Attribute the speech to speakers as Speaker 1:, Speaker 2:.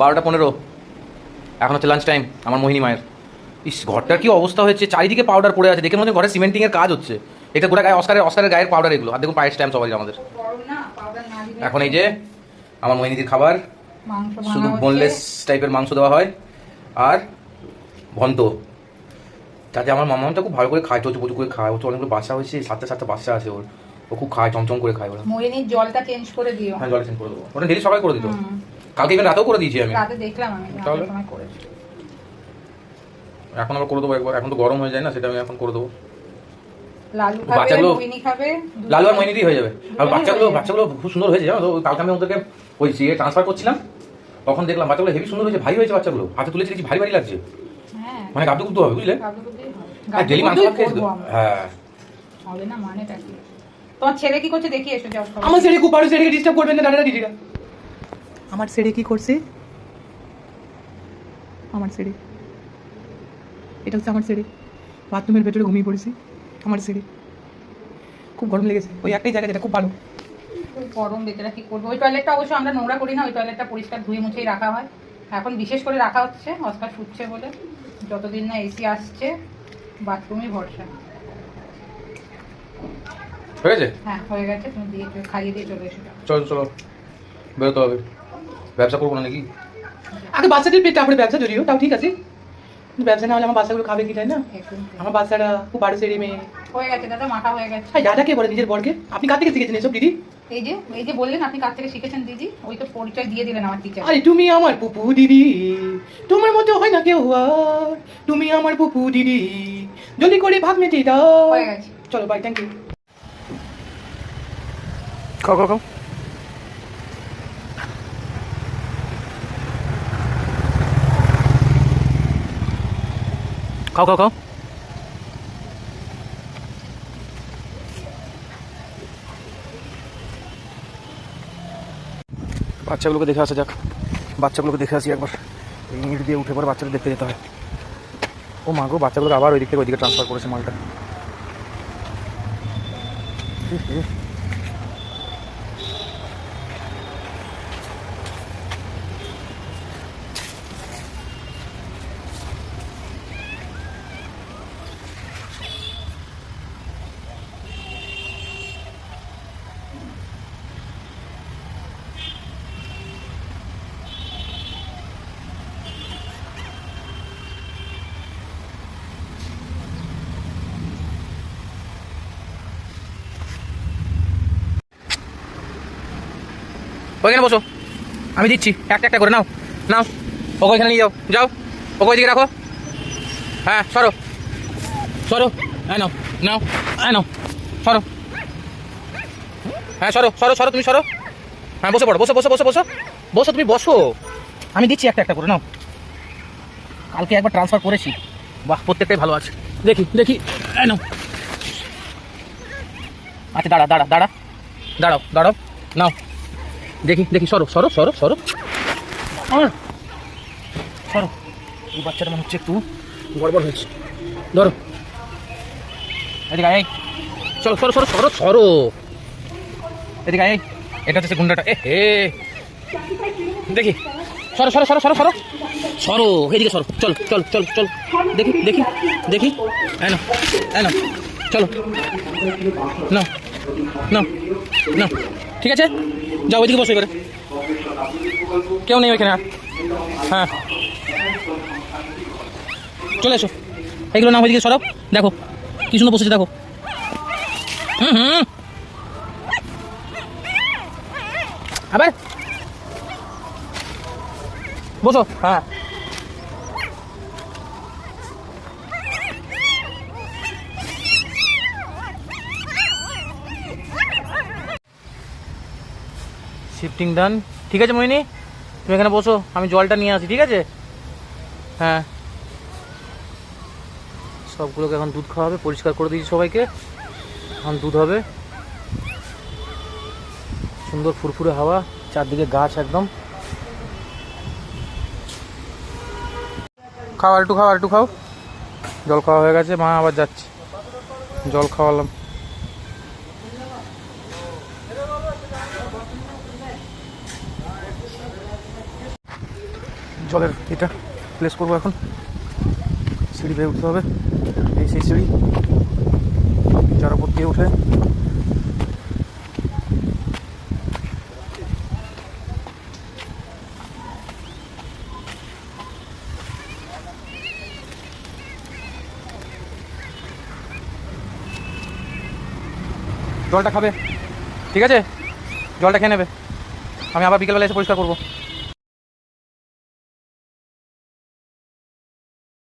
Speaker 1: বারোটা পনেরো। এখন হচ্ছে লাঞ্চ টাইম আমার মোহিনী মায়ের। ইস ঘরটার কি অবস্থা হয়েছে? চারিদিকে পাউডার পড়ে আছে। দেখে মনে হচ্ছে ঘরে সিমেন্টিংয়ের কাজ হচ্ছে। এটা গোটা গায়ে অস্কারের অস্কারের গায়ের পাউডার এগুলো। আর দেখুন পায়ের স্ট্যাম্প সবাই আমাদের। এখন এই যে আমার মোহিনীদির খাবার। শুধু। বোনলেস টাইপের মাংস দেওয়া হয়। আর ভন্ত তাতে আমার মামাটা খুব ভালো করে খায় চোচ প্রচুর করে খায়। ও তো অনেকগুলো বাচ্চা হয়েছে সাতটা সাতটা বাচ্চা আছে ওর। ও খুব খায় চমচম করে খায় ওরা।
Speaker 2: মোহিনীর জলটা চেঞ্জ করে দিও।
Speaker 1: হ্যাঁ জল চেঞ্জ করে দেবো। ওটা ডেলি সকাল করে দিত। কালকে ইভেন রাতেও করে দিয়েছি আমি।
Speaker 2: রাতে দেখলাম আমি
Speaker 1: তাহলে? এখন আবার করে দেবো একবার এখন তো গরম হয়ে যায় না সেটা আমি এখন করে দেবো।
Speaker 2: লালু
Speaker 1: বাচ্চাগুলো- লালু আর মহিনীদি হয়ে যাবে। আর বাচ্চাগুলো বাচ্চাগুলো খুব সুন্দর হয়েছে জানো তো? কালকে আমি ওদেরকে ওই সিএ ট্রান্সফার করছিলাম তখন দেখলাম বাচ্চাগুলো হেভি সুন্দর হয়েছে ভারী হয়েছে বাচ্চাগুলো। হাতে তুলেছি দেখছি ভারী ভারী লাগছে।
Speaker 2: হ্যাঁ।
Speaker 1: মানে গাবদু গুবদু হবে বুঝলে? আর ডেলি মাংস
Speaker 2: গাবলুগুলোই
Speaker 1: ভাত খেয়েছি তো।
Speaker 2: করব আমরা।
Speaker 1: হ্যাঁ।
Speaker 2: হবে না মানেটা কি? তোমার ছেলে কি করছে দেখি এসো যাও
Speaker 3: আমার ছেলে খুব পারো ছেলেকে ডিস্টার্ব করবেন না দাদারা দিদিরা আমার ছেলে কি করছে? আমার ছেলে এটা হচ্ছে আমার ছেলে বাথরুমের ভেতরে ঘুমিয়ে পড়েছি। আমার ছেলে খুব গরম লেগেছে। ওই একটাই জায়গা যেটা খুব ভালো।
Speaker 2: গরম বেচারা কি করব। ওই টয়লেটটা অবশ্য আমরা নোংরা করি না ওই টয়লেটটা পরিষ্কার ধুয়ে মুছেই রাখা হয়। এখন বিশেষ করে রাখা হচ্ছে অস্কার ফুটছে বলে। যতদিন না এসি আসছে বাথরুমই ভরসা।
Speaker 1: হয়ে গেছে?
Speaker 2: হ্যাঁ হয়ে গেছে। তুমি দিয়ে খাইয়ে দিয়ে চলে এসো।
Speaker 1: চলো চলো। বেরোতে হবে। ব্যবসা করব না নাকি?
Speaker 3: আগে বাচ্চাদের পেট তারপরে ব্যবসা যদিও তাও ঠিক আছে। ব্যবসা না হলে আমার বাচ্চাগুলো খাবে কি তাই না? আমার বাচ্চারা খুব বারো ছেড়ে মেয়ে।
Speaker 2: হয়ে গেছে দাদা মাথা হয়ে গেছে।
Speaker 3: হ্যাঁ দাদাকে বলে নিজের বরকে। আপনি কার থেকে শিখেছেন এসব দিদি?
Speaker 2: এই যে এই যে বললেন আপনি কাছ থেকে শিখেছেন দিদি? ওই তো পরিচয় দিয়ে দিলেন আমার টিচার
Speaker 3: আরে তুমি আমার পুপু দিদি। তোমার মতো হয় না কেউ আর। তুমি আমার পুপু দিদি। জলদি করে ভাত মেটে দাও।
Speaker 2: হয়ে গেছে।
Speaker 3: চলো বাই থ্যাংক ইউ
Speaker 1: খাও খাও খাও খাও খাও খাও বাচ্চাগুলোকে দেখে আসা যাক। বাচ্চাগুলোকে দেখে আসি একবার। এই ইট দিয়ে উঠে পরে বাচ্চাদের দেখতে যেতে হয়। ও মা বাচ্চাগুলোকে আবার ওই দিক থেকে ওইদিকে ট্রান্সফার করেছে মালটা। ওইখানে বসো। আমি দিচ্ছি। একটা একটা করে নাও। নাও। ওকে ওইখানে নিয়ে যাও। যাও। ওকে ওইদিকে রাখো। হ্যাঁ সরো। সরো। হ্যাঁ নাও। নাও। হ্যাঁ নাও। সরো। হ্যাঁ সরো। সরো সরো, তুমি সরো। হ্যাঁ বসে পড়ো। বসো বসো বসো বসো। বসো, তুমি বসো। আমি দিচ্ছি একটা একটা করে। নাও। কালকে একবার ট্রান্সফার করেছি। বাহ, প্রত্যেকটাই ভালো আছে। দেখি দেখি। এই নাও। আচ্ছা দাঁড়া দাঁড়া দাঁড়া। দাঁড়াও দাঁড়াও। নাও। দেখি দেখি, সরো সরো সরো সরো। সরো। এই বাচ্চাটা মনে হচ্ছে একটু গড়বড় হয়েছে। ধরো। এদিকে। চলো, সরো সরো সরো সরো। এদিকে। এটা হচ্ছে গুন্ডাটা। এ, হে। দেখি। সরো সরো সরো সরো সরো। সরো, এদিকে সরো। চল চল চল চল। দেখি দেখি দেখি। এই নাও। চলো। নাও। নাও নাও ঠিক আছে? যাও, ওইদিকে বসে করে কেউ নেই ওইখানে আর হ্যাঁ। চলে এসো। এগুলো না ওইদিকে সরব দেখো, কি সুন্দর বসেছে, দেখো। হুম হুম। আবার? বসো হ্যাঁ। শিফটিং ডান ঠিক আছে, মোহিনী? তুমি এখানে বসো, আমি জলটা নিয়ে আসি, ঠিক আছে? হ্যাঁ। সবগুলোকে এখন দুধ খাওয়াবে, পরিষ্কার করে দিয়েছি সবাইকে। এখন দুধ হবে। সুন্দর ফুরফুরে হাওয়া, চারদিকে গাছ একদম। খাও আর একটু একটু খাও। জল খাওয়া হয়ে গেছে, মা আবার যাচ্ছে। জল খাওয়ালাম। জলের এটা প্লেস করব এখন। সিঁড়ি বেয়ে উঠতে হবে। এই সেই সিঁড়ি। যার উপর দিয়ে উঠে জলটা খাবে। ঠিক আছে? জলটা খেয়ে নেবে। আমি আবার বিকেলবেলা এসে পরিষ্কার করব।